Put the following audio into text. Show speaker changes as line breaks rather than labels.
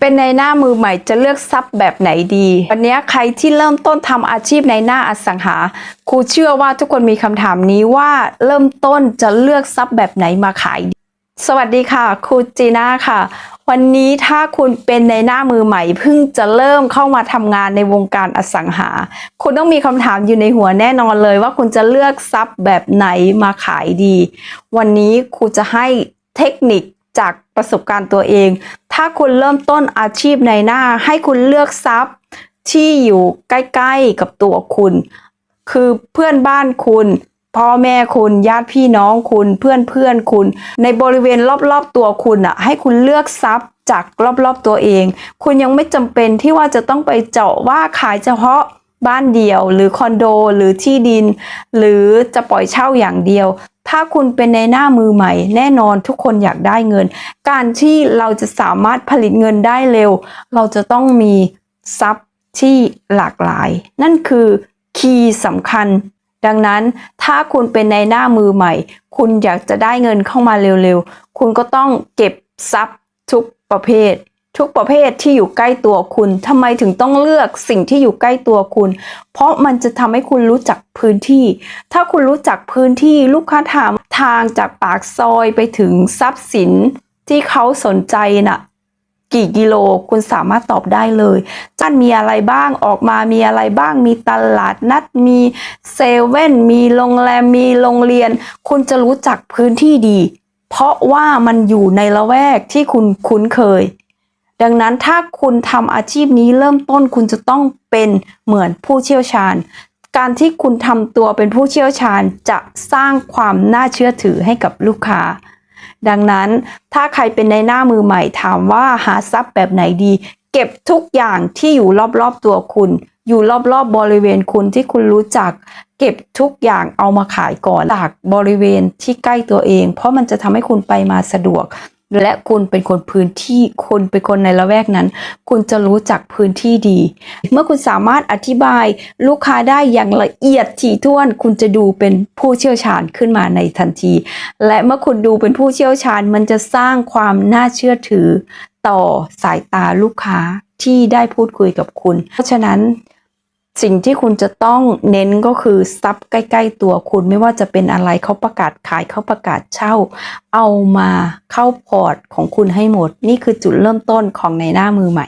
เป็นในหน้ามือใหม่จะเลือกทรัพย์แบบไหนดี วันนี้ใครที่เริ่มต้นทำอาชีพในหน้าอสังหา ครูเชื่อว่าทุกคนมีคำถามนี้ว่าเริ่มต้นจะเลือกทรัพย์แบบไหนมาขายดีสวัสดีค่ะ ครูจีน่าค่ะ วันนี้ถ้าคุณเป็นในหน้ามือใหม่เพิ่งจะเริ่มเข้ามาทำงานในวงการอสังหา คุณต้องมีคำถามอยู่ในหัวแน่นอนเลยว่าคุณจะเลือกทรัพย์แบบไหนมาขายดี วันนี้ครูจะให้เทคนิค จากประสบการณ์ตัวเอง ถ้าคุณเริ่มต้นอาชีพในหน้า ให้คุณเลือกทรัพย์ที่อยู่ใกล้ๆกับตัวคุณ คือเพื่อนบ้านคุณพ่อแม่คุณญาติพี่น้องคุณเพื่อนเพื่อนคุณ ในบริเวณรอบๆตัวคุณอะ ให้คุณเลือกทรัพย์จากรอบๆตัวเอง คุณยังไม่จำเป็นที่ว่าจะต้องไปเจาะว่าขายเฉพาะบ้านเดียว หรือคอนโด หรือที่ดิน หรือจะปล่อยเช่าอย่างเดียว ถ้าคุณเป็นในหน้ามือใหม่ แน่นอนทุกคนอยากได้เงิน การที่เราจะสามารถผลิตเงินได้เร็ว เราจะต้องมีทรัพย์ที่หลากหลาย นั่นคือคีย์สำคัญ ดังนั้นถ้าคุณเป็นในหน้ามือใหม่ คุณอยากจะได้เงินเข้ามาเร็วๆ คุณก็ต้องเก็บทรัพย์ทุกประเภท ทุกประเภทที่อยู่ใกล้ตัวคุณทำไมถึงต้องเลือกสิ่งที่อยู่ใกล้ตัวคุณ เพราะมันจะทำให้คุณรู้จักพื้นที่ ถ้าคุณรู้จักพื้นที่ลูกค้าถามทางจากปากซอยไปถึงทรัพย์สินที่เขาสนใจน่ะกี่กิโลคุณสามารถตอบได้เลยจันมีอะไรบ้างออกมามีอะไรบ้าง มีตลาดนัดมีเซเว่นมีโรงแรมมีโรงเรียน คุณจะรู้จักพื้นที่ดี เพราะว่ามันอยู่ในละแวกที่คุณคุ้นเคย ดังนั้นถ้าคุณทำอาชีพนี้เริ่มต้นคุณจะต้องเป็นเหมือนผู้เชี่ยวชาญ การที่คุณทำตัวเป็นผู้เชี่ยวชาญจะสร้างความน่าเชื่อถือให้กับลูกค้า ดังนั้นถ้าใครเป็นในหน้ามือใหม่ถามว่าหาทรัพย์แบบไหนดี เก็บทุกอย่างที่อยู่รอบๆตัวคุณ อยู่รอบๆบบริเวณคุณที่คุณรู้จัก เก็บทุกอย่างเอามาขายก่อนจากบริเวณที่ใกล้ตัวเอง เพราะมันจะทำให้คุณไปมาสะดวก และคุณเป็นคนพื้นที่คุณเป็นคนในละแวกนั้น คุณจะรู้จักพื้นที่ดี เมื่อคุณสามารถอธิบายลูกค้าได้อย่างละเอียดถี่ถ้วน คุณจะดูเป็นผู้เชี่ยวชาญขึ้นมาในทันที และเมื่อคุณดูเป็นผู้เชี่ยวชาญ มันจะสร้างความน่าเชื่อถือต่อสายตาลูกค้าที่ได้พูดคุยกับคุณ เพราะฉะนั้น สิ่งที่คุณจะต้องเน้นก็คือซับใกล้ ๆ ตัวคุณไม่ว่าจะเป็นอะไรเขาประกาศขายเขาประกาศเช่า เอามาเข้าพอร์ตของคุณให้หมด นี่คือจุดเริ่มต้นของในหน้ามือใหม่